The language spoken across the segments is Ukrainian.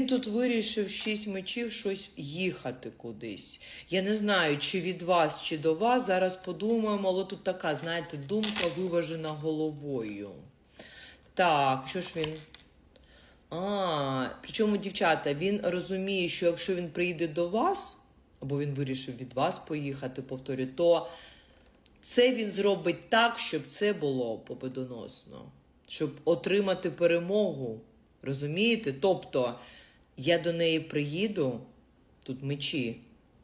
Він тут вирішив шість мечів щось їхати кудись. Я не знаю, чи від вас, чи до вас. Зараз подумаємо, але тут така, знаєте, думка виважена головою. Так, що ж він? А, причому, дівчата, він розуміє, що якщо він приїде до вас, або він вирішив від вас поїхати, повторю, то це він зробить так, щоб це було победоносно, щоб отримати перемогу. Розумієте? Тобто, я до неї приїду, тут мечі,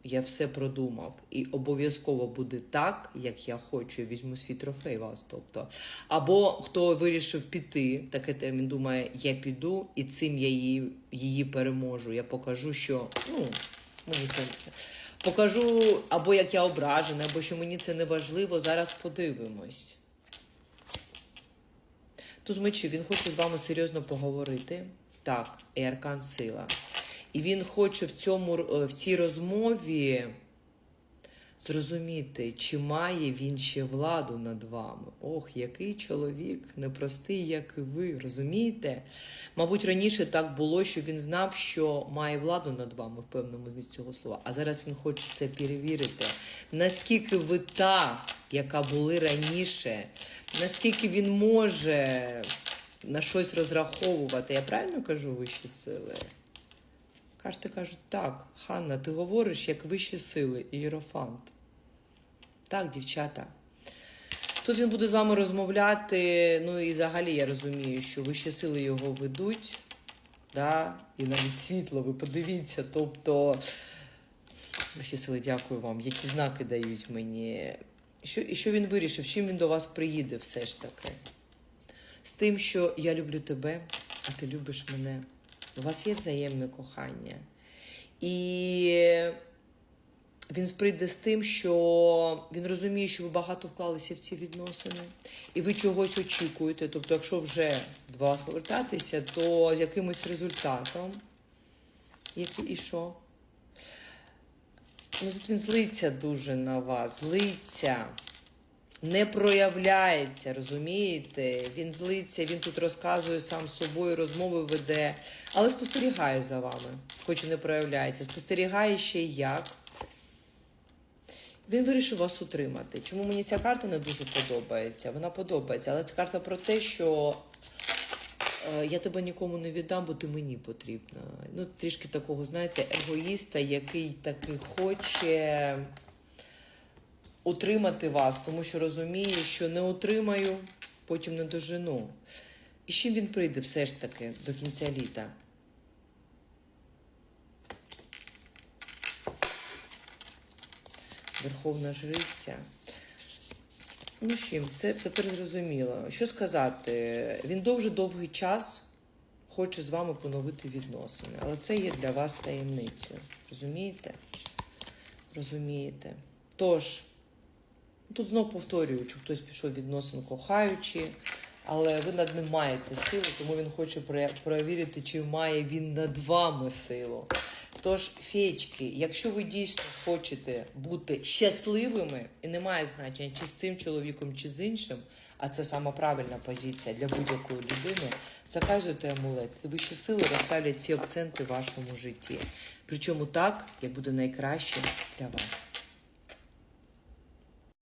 я все продумав. І обов'язково буде так, як я хочу. Візьму свій трофей вас. Тобто. Або хто вирішив піти, таке те, він думає, я піду, і цим я її, її переможу. Я покажу, що ну, може це. Покажу, або як я ображена, або що мені це не важливо. Зараз подивимось. Туз мечів, він хоче з вами серйозно поговорити. Так, і аркан сила. І він хоче в, цьому, е, в цій розмові зрозуміти, чи має він ще владу над вами. Ох, який чоловік, непростий, як і ви, розумієте? Мабуть, раніше так було, що він знав, що має владу над вами в певному змісті цього слова. А зараз він хоче це перевірити. Наскільки ви та, яка були раніше, наскільки він може на щось розраховувати. Я правильно кажу вищі сили? Кажете, кажуть, так, Ханна, ти говориш як вищі сили, ієрофант. Так, дівчата. Тут він буде з вами розмовляти. Ну і взагалі я розумію, що вищі сили його ведуть. Да? І навіть світло, ви подивіться. Тобто, вищі сили, дякую вам, які знаки дають мені. Що, і що він вирішив? Чим він до вас приїде все ж таки? З тим, що я люблю тебе, а ти любиш мене. У вас є взаємне кохання. І він прийде з тим, що він розуміє, що ви багато вклалися в ці відносини, і ви чогось очікуєте. Тобто, якщо вже до вас повертатися, то з якимось результатом. Який і що? Ну, тут він злиться дуже на вас, злиться не проявляється, розумієте? Він злиться, він тут розказує сам собою, розмови веде, але спостерігає за вами, хоч і не проявляється. Спостерігає ще як. Він вирішив вас утримати. Чому мені ця карта не дуже подобається? Вона подобається, але це карта про те, що е, я тебе нікому не віддам, бо ти мені потрібна. Ну, трішки такого, знаєте, егоїста, який таки хоче утримати вас, тому що розуміє, що не утримаю, потім не дожену. І чим він прийде все ж таки до кінця літа? Верховна жриця. Ну, чим, це тепер зрозуміло. Що сказати? Він дуже довгий час хоче з вами поновити відносини, але це є для вас таємницею. Розумієте? Розумієте? Тож, тут знов повторюю, що хтось пішов відносин кохаючи, але ви над ним маєте силу, тому він хоче перевірити, чи має він над вами силу. Тож, феєчки, якщо ви дійсно хочете бути щасливими, і немає значення, чи з цим чоловіком, чи з іншим, а це сама правильна позиція для будь-якої людини, заказуйте амулет, і вищі сили розставлять ці акценти в вашому житті. Причому так, як буде найкраще для вас.